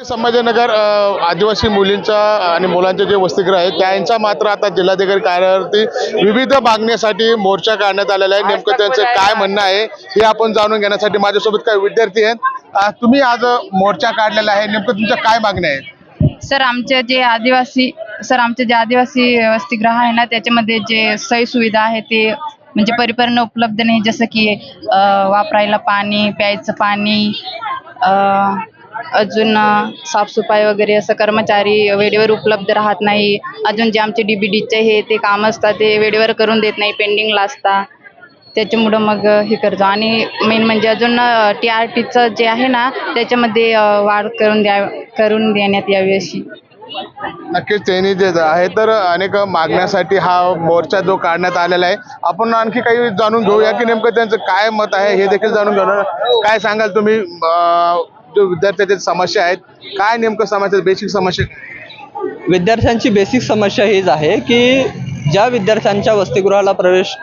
संभाजीनगर आदिवासी मुलींचा आणि मुलांचे जे वसतिगृह आहे त्यांचा मात्र आता जिल्हाधिकारी कार्यालयावरती विविध मागण्यासाठी मोर्चा काढण्यात आलेला आहे. नेमकं त्यांचं काय म्हणणं आहे हे आपण जाणून घेण्यासाठी माझ्यासोबत काही विद्यार्थी आहेत. तुम्ही आज मोर्चा काढलेला आहे. नेमकं तुमच्या काय मागण्या आहेत सर आमचे जे आदिवासी सर आमचे जे आदिवासी वसतिगृह आहे ना त्याच्यामध्ये जे सोयी सुविधा आहे ते म्हणजे परिपूर्ण उपलब्ध नाही. जसं की वापरायला पाणी प्यायचं पाणी अं, अजून साफसफाई वगैरे असं कर्मचारी वेळेवर उपलब्ध राहत नाही. अजून जे आमचे डी बी डीचे हे ते काम असतात ते वेळेवर करून देत नाही पेंडिंगला असतात त्याच्यामुळं मग हे करतो. आणि मेन म्हणजे अजून टी आर टीचं जे आहे ना त्याच्यामध्ये वाढ करून द्या करून देण्यात यावी अशी. नक्कीच त्यांनी जे आहे तर अनेक मागण्यासाठी हा मोर्चा जो काढण्यात आलेला आहे आपण आणखी काही जाणून घेऊया की नेमकं त्यांचं काय मत आहे हे देखील जाणून घेणार काय सांगाल तुम्ही जो विद्यार्थ्याच्या समस्या आहेत काय नेमकं समस्या बेसिक समस्या विद्यार्थ्यांची बेसिक समस्या हीच आहे की ज्या विद्यार्थ्यांच्या वसतिगृहाला प्रवेश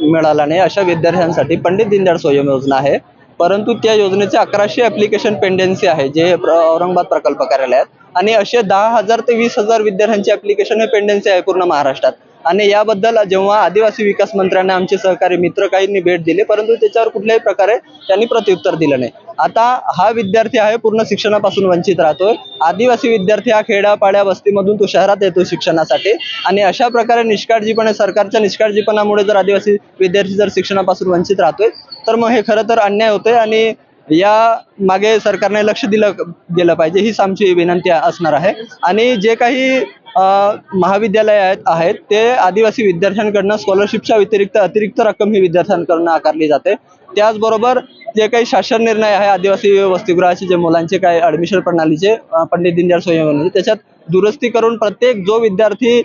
मिळाला नाही अशा विद्यार्थ्यांसाठी पंडित दीनदयाळ स्वयं योजना आहे. परंतु त्या योजनेचे अकराशे ॲप्लिकेशन पेंडेन्सी आहे जे औरंगाबाद प्रकल्प कार्यालयात. आणि असे दहा हजार ते वीस हजार विद्यार्थ्यांची ॲप्लिकेशन हे पेंडेन्सी आहे पूर्ण महाराष्ट्रात. आणि याबद्दल जेव्हा आदिवासी विकास मंत्र्यांना आमचे सहकारी मित्र काहींनी भेट दिली परंतु त्याच्यावर कुठल्याही प्रकारे त्यांनी प्रत्युत्तर दिलं नाही. आता हा विद्यार्थी आहे पूर्ण शिक्षणापासून वंचित राहतोय. आदिवासी विद्यार्थी हा खेड्यापाड्या वस्तीमधून तो शहरात येतो शिक्षणासाठी. आणि अशा प्रकारे निष्काळजीपणे सरकारच्या निष्काळजीपणामुळे जर आदिवासी विद्यार्थी जर शिक्षणापासून वंचित राहतोय तर मग हे खरं तर अन्याय होतोय आणि या मागे सरकारने लक्ष दिलं गेलं पाहिजे हीच आमची विनंती असणार आहे. आणि जे काही महाविद्यालय आहेत आहेत. ते आदिवासी विद्यार्थ्यांकडनं स्कॉलरशिपच्या व्यतिरिक्त अतिरिक्त रक्कम ही विद्यार्थ्यांकडनं आकारली जाते. त्याचबरोबर जे काही शासन निर्णय आहे आदिवासी वसतिगृहाचे जे मुलांचे काय ॲडमिशन प्रणालीचे पंडित दीनदयाळ स्वयं म्हणजे त्याच्यात दुरुस्ती करून प्रत्येक जो विद्यार्थी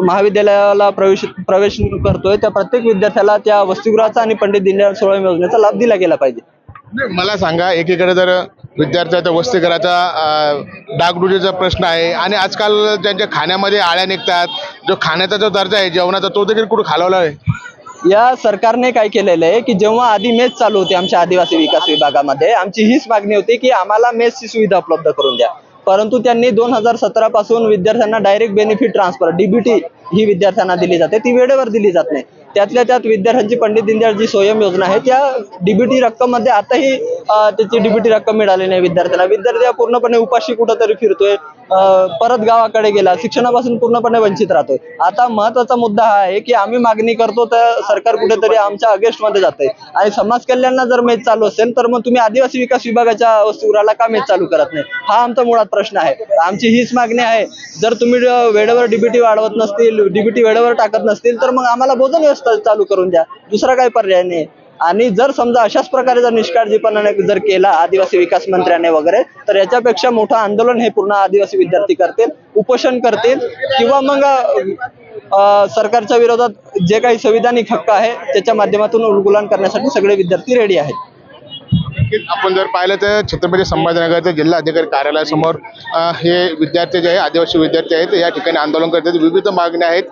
महाविद्यालयाला प्रवेश प्रवेश करतोय त्या प्रत्येक विद्यार्थ्याला त्या वसतिगृहाचा आणि पंडित दीनदयाळ स्वयं योजनेचा लाभ दिला गेला पाहिजे. मला सांगा एकीकडे तर विद्यार्थ्याचा वस्तीकराचा डागडुजीचा प्रश्न आहे. आणि आजकाल ज्यांच्या खाण्यामध्ये आळ्या निघतात जो खाण्याचा जो दर्जा आहे जेवणाचा तो देखील कुठं खालवला आहे? या सरकारने काय केलेलं आहे की जेव्हा आधी मेस चालू होती आमच्या आदिवासी विकास विभागामध्ये आमची हीच मागणी होती की आम्हाला मेसची सुविधा उपलब्ध करून द्या. परंतु त्यांनी दोन हजार सतरा पासून विद्यार्थ्यांना डायरेक्ट बेनिफिट ट्रान्सफर डीबीटी ही विद्यार्थ्यांना दिली जाते. ती वेळेवर दिली जात नाही. त्यातल्या त्यात विद्यार्थ्यांची पंडित दीनदयाळ जी स्वयं योजना आहे. त्या डीबीटी रक्कममध्ये आताही त्याची डीबीटी रक्कम मिळाली नाही विद्यार्थ्यांना विद्यार्थी पूर्णपणे उपाशी कुठंतरी फिरतोय. परत गावाकडे गेला. शिक्षणापासून पूर्णपणे वंचित राहतोय. आता महत्त्वाचा मुद्दा हा आहे की आम्ही मागणी करतो तर सरकार कुठेतरी आमच्या अगेन्स्टमध्ये जाते आणि समाज कल्याणला जर मेच चालू असेल तर मग तुम्ही आदिवासी विकास विभागाच्या वसतिगृहाला का मेच चालू करत नाही? हा आमचा मुळात प्रश्न आहे. आमची हीच मागणी आहे. जर तुम्ही वेळेवर डीबीटी वाढवत नसतील डीबीटी वेळेवर टाकत नसतील तर मग आम्हाला बोधन व्यवस्था चालू करून द्या. दुसरा काही पर्याय नाही. आणि जर समजा अशाच प्रकारे जर निष्काळजीपणाने जर केला आदिवासी विकास मंत्र्याने वगैरे तर याच्यापेक्षा मोठं आंदोलन हे पूर्ण आदिवासी विद्यार्थी करतील उपोषण करतील किंवा मग सरकारच्या विरोधात जे काही संविधानिक हक्क आहे त्याच्या माध्यमातून उलगुलान करण्यासाठी सगळे विद्यार्थी रेडी आहेत. नक्कीच. आपण जर पाहिलं तर छत्रपती संभाजीनगरच्या जिल्हा अधिकारी कार्यालयासमोर हे विद्यार्थी जे आहे आदिवासी विद्यार्थी आहेत या ठिकाणी आंदोलन करतात विविध मागण्या आहेत.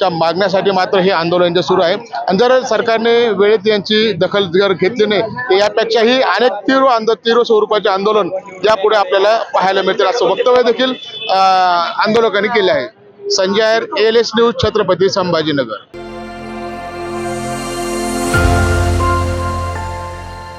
त्या मागण्यासाठी मात्र हे आंदोलन जे सुरू आहे. आणि जर सरकारने वेळेत यांची दखल जर घेतली नाही तर यापेक्षाही अनेक तीव्र आंदो तीव्र स्वरूपाचे आंदोलन यापुढे आपल्याला पाहायला मिळतील असं वक्तव्य देखील आंदोलकांनी केले आहे. Sanjay L S news Chhatrapati Sambhajinagar.